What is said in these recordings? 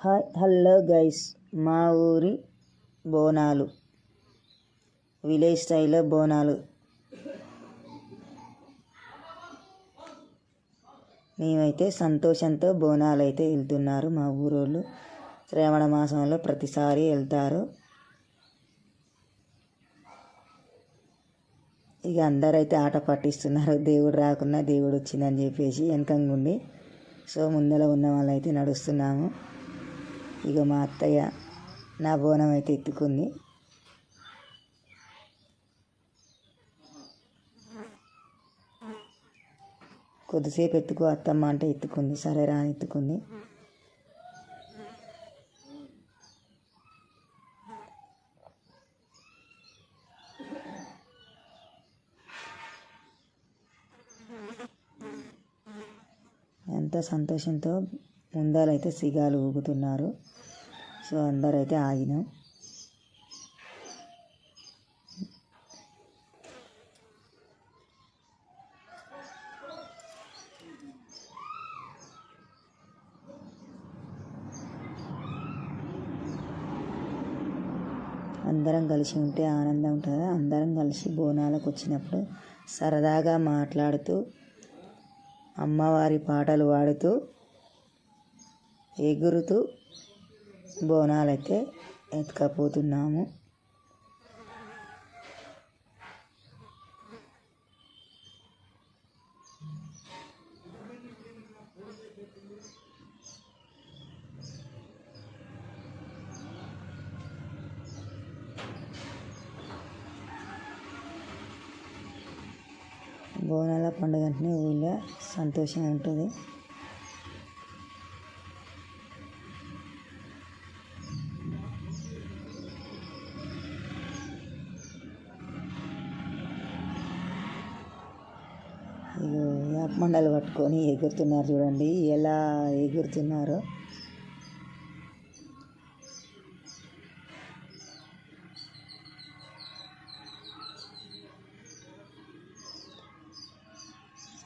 Hi hello guys మా ఊరి Bonalu. Village స్టైల్లో బోనాలు. మేమైతే సంతోషంతో బోనాలు అయితే వెళ్తున్నారు. మా ఊరోళ్ళు శ్రావణ మాసంలో ప్రతిసారి వెళ్తారు. ఇక అందరైతే ఆట పట్టిస్తున్నారు. దేవుడు రాకున్నా దేవుడు వచ్చిందని చెప్పేసి వెనకంగా ఉండి సో ముందర ఉన్న వాళ్ళైతే నడుస్తున్నాము. ఇక మా అత్తయ్య నా బోనం అయితే ఎత్తుకుంది. కొద్దిసేపు ఎత్తుకో అత్తమ్మ అంటే ఎత్తుకుంది. సరే రా అని ఎత్తుకుంది. ఎంతో సంతోషంతో ముందాలైతే సిగాలు ఊగుతున్నారు. సో అందరైతే ఆగినాం. అందరం కలిసి ఉంటే ఆనందం ఉంటుంది. అందరం కలిసి బోనాలకు వచ్చినప్పుడు సరదాగా మాట్లాడుతూ అమ్మవారి పాటలు పాడుతూ ఎగురుతూ బోనాలైతే ఎత్తుకపోతున్నాము. బోనాల పండుగ అంటేనే ఊళ్ళో సంతోషంగా ఉంటుంది. వేపమండలు పట్టుకొని ఎగురుతున్నారు చూడండి. ఎలా ఎగురుతున్నారో?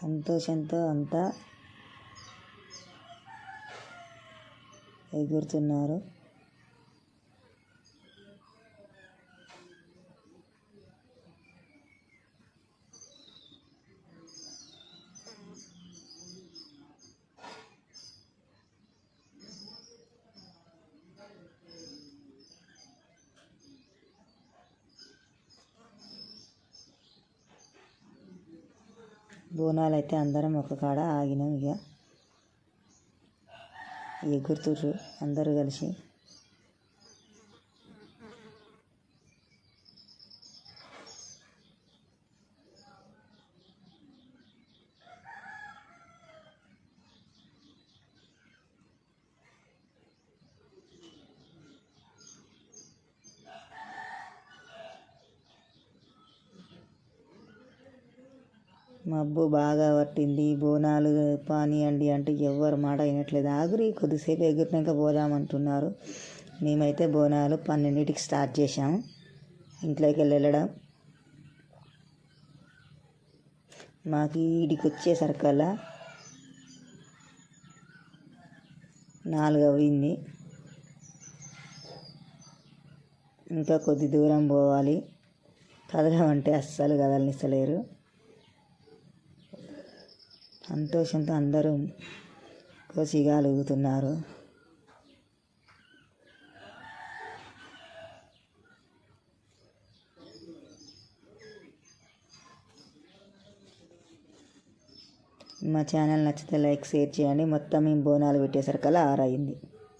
సంతోషంతో అంతా ఎగురుతున్నారు. బోనాలు అయితే అందరం ఒక కాడ ఆగినాం ఇక ఎగురుతుర్రు అందరూ కలిసి. మబ్బు బాగా పట్టింది. బోనాలు పానీయండి అంటే ఎవ్వరు మాట వినట్లేదు. ఆగురి కొద్దిసేపు ఎగురినాక పోదామంటున్నారు. మేమైతే బోనాలు పన్నెండింటికి స్టార్ట్ చేసాము ఇంట్లోకి వెళ్ళడం మాకు ఈడికి వచ్చేసరికల్లా నాలుగు అయింది ఇంకా కొద్ది దూరం పోవాలి. కదలమంటే అస్సలు కదలనిస్తలేరు. సంతోషంతో అందరూ కోసిగాలుగుతున్నారు మా ఛానల్ నచ్చితే లైక్ షేర్ చేయండి. మొత్తం మేము బోనాలు పెట్టేసరికల్లా ఆరయింది